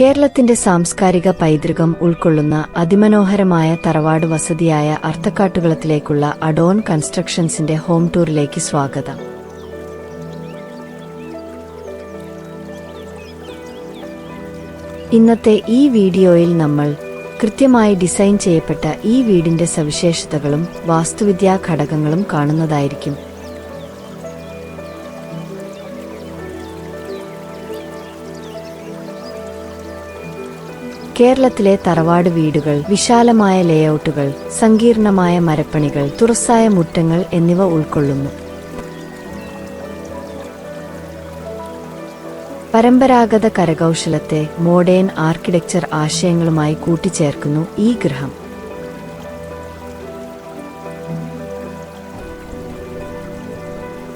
കേരളത്തിന്റെ സാംസ്കാരിക പൈതൃകം ഉൾക്കൊള്ളുന്ന അതിമനോഹരമായ തറവാട് വസതിയായ അർത്ഥക്കാട്ടുകളത്തിലേക്കുള്ള അഡോൺ കൺസ്ട്രക്ഷൻസിന്റെ ഹോം ടൂറിലേക്ക് സ്വാഗതം. ഇന്നത്തെ ഈ വീഡിയോയിൽ നമ്മൾ കൃത്യമായി ഡിസൈൻ ചെയ്യപ്പെട്ട ഈ വീടിന്റെ സവിശേഷതകളും വാസ്തുവിദ്യാ ഘടകങ്ങളും കാണുന്നതായിരിക്കും. കേരളത്തിലെ തറവാട് വീടുകൾ വിശാലമായ ലേഔട്ടുകൾ സങ്കീർണമായ മരപ്പണികൾ തുറസായ മുറ്റങ്ങൾ എന്നിവ ഉൾക്കൊള്ളുന്നു. പരമ്പരാഗത കരകൗശലത്തെ മോഡേൺ ആർക്കിടെക്ചർ ആശയങ്ങളുമായി കൂട്ടിച്ചേർക്കുന്നു ഈ ഗൃഹം.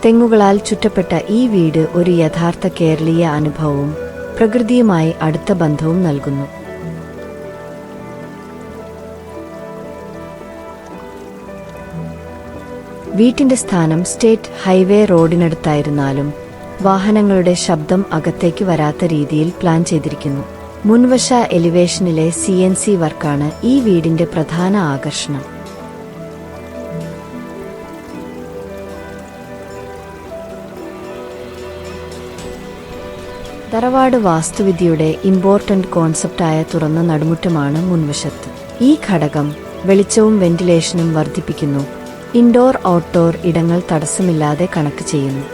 തെങ്ങുകളാൽ ചുറ്റപ്പെട്ട ഈ വീട് ഒരു യഥാർത്ഥ കേരളീയ അനുഭവവും പ്രകൃതിയുമായി അടുത്ത ബന്ധവും നൽകുന്നു. വീട്ടിന്റെ സ്ഥാനം സ്റ്റേറ്റ് ഹൈവേ റോഡിനടുത്തായിരുന്നാലും വാഹനങ്ങളുടെ ശബ്ദം അകത്തേക്ക് വരാത്ത രീതിയിൽ പ്ലാൻ ചെയ്തിരിക്കുന്നു. മുൻവശ എലിവേഷനിലെ സി എൻ സി വർക്കാണ് ഈ വീടിന്റെ പ്രധാന ആകർഷണം. തറവാട് വാസ്തുവിദ്യയുടെ ഇമ്പോർട്ടന്റ് കോൺസെപ്റ്റായ തുറന്ന നടുമുറ്റമാണ് മുൻവശത്ത്. ഈ ഘടകം വെളിച്ചവും വെന്റിലേഷനും വർദ്ധിപ്പിക്കുന്നു. ഇൻഡോർ ഔട്ട്ഡോർ ഇടങ്ങൾ തടസ്സമില്ലാതെ കണക്ട് ചെയ്യുന്നു.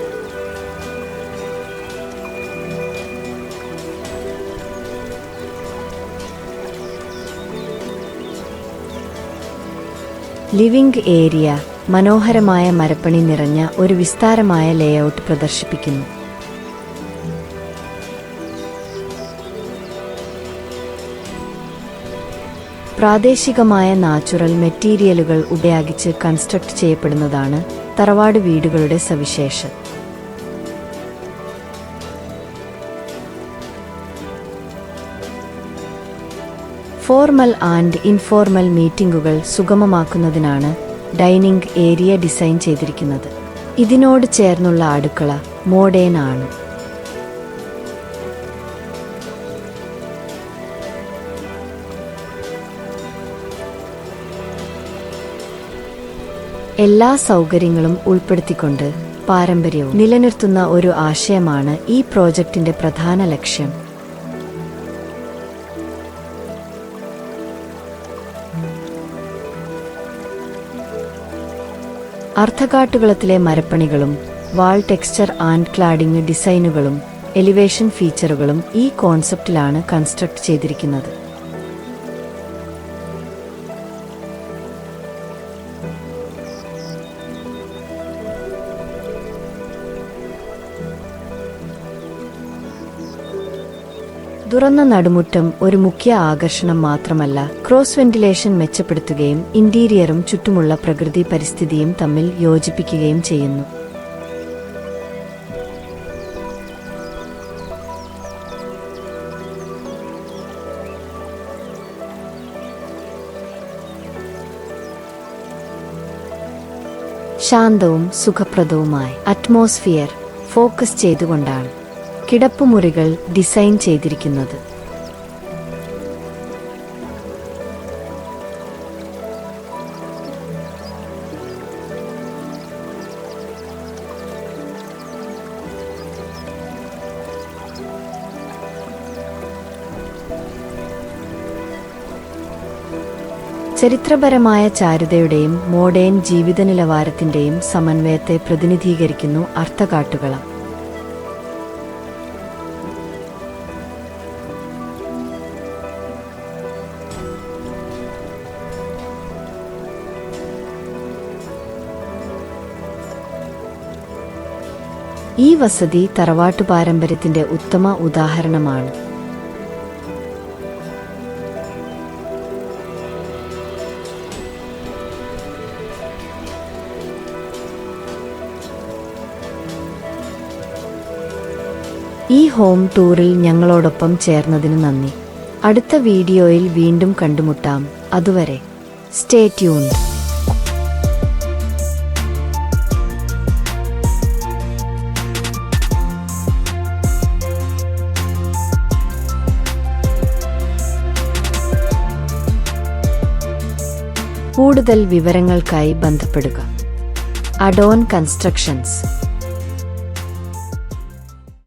ലിവിംഗ് ഏരിയ മനോഹരമായ മരപ്പണി നിറഞ്ഞ ഒരു വിസ്താരമായ ലേഔട്ട് പ്രദർശിപ്പിക്കുന്നു. പ്രാദേശികമായ നാച്ചുറൽ മെറ്റീരിയലുകൾ ഉപയോഗിച്ച് കൺസ്ട്രക്ട് ചെയ്യപ്പെടുന്നതാണ് തറവാട് വീടുകളുടെ സവിശേഷം ഫോർമൽ ആൻഡ് ഇൻഫോർമൽ മീറ്റിംഗുകൾ സുഗമമാക്കുന്നതിനാണ് ഡൈനിംഗ് ഏരിയ ഡിസൈൻ ചെയ്തിരിക്കുന്നത്. ഇതിനോട് ചേർന്നുള്ള അടുക്കള മോഡേൺ ആണ്. എല്ലാ സൗകര്യങ്ങളും ഉൾപ്പെടുത്തിക്കൊണ്ട് പാരമ്പര്യവും നിലനിർത്തുന്ന ഒരു ആശയമാണ് ഈ പ്രോജക്റ്റിന്റെ പ്രധാന ലക്ഷ്യം. അർത്ഥകാട്ടുകളത്തിലെ മരപ്പണികളും വാൾ ടെക്സ്ചർ ആൻഡ് ക്ലാഡിംഗ് ഡിസൈനുകളും എലിവേഷൻ ഫീച്ചറുകളും ഈ കോൺസെപ്റ്റിലാണ് കൺസ്ട്രക്ട് ചെയ്തിരിക്കുന്നത്. തുറന്ന നടുമുറ്റം ഒരു മുഖ്യ ആകർഷണം മാത്രമല്ല. ക്രോസ് വെന്റിലേഷൻ മെച്ചപ്പെടുത്തുകയും ഇന്റീരിയറും ചുറ്റുമുള്ള പ്രകൃതി പരിസ്ഥിതിയും തമ്മിൽ യോജിപ്പിക്കുകയും ചെയ്യുന്നു. ശാന്തവും സുഖപ്രദവുമായ അറ്റ്മോസ്ഫിയർ ഫോക്കസ് ചെയ്തുകൊണ്ടാണ്. കിടപ്പുമുറികൾ ഡിസൈൻ ചെയ്തിരിക്കുന്നത്. ചരിത്രപരമായ ചാരുതയുടെയും മോഡേൺ ജീവിത നിലവാരത്തിന്റെയും സമന്വയത്തെ പ്രതിനിധീകരിക്കുന്നു അർത്ഥകാട്ടുകളം. ഈ വസതി തറവാട്ടു പാരമ്പര്യത്തിന്റെ ഉത്തമ ഉദാഹരണമാണ്. ഈ ഹോം ടൂറിൽ ഞങ്ങളോടൊപ്പം ചേർന്നതിന് നന്ദി. അടുത്ത വീഡിയോയിൽ വീണ്ടും കണ്ടുമുട്ടാം. അതുവരെ സ്റ്റേ ട്യൂൺഡ്. കൂടുതൽ വിവരങ്ങൾക്കായി ബന്ധപ്പെടുക. Adorn constructions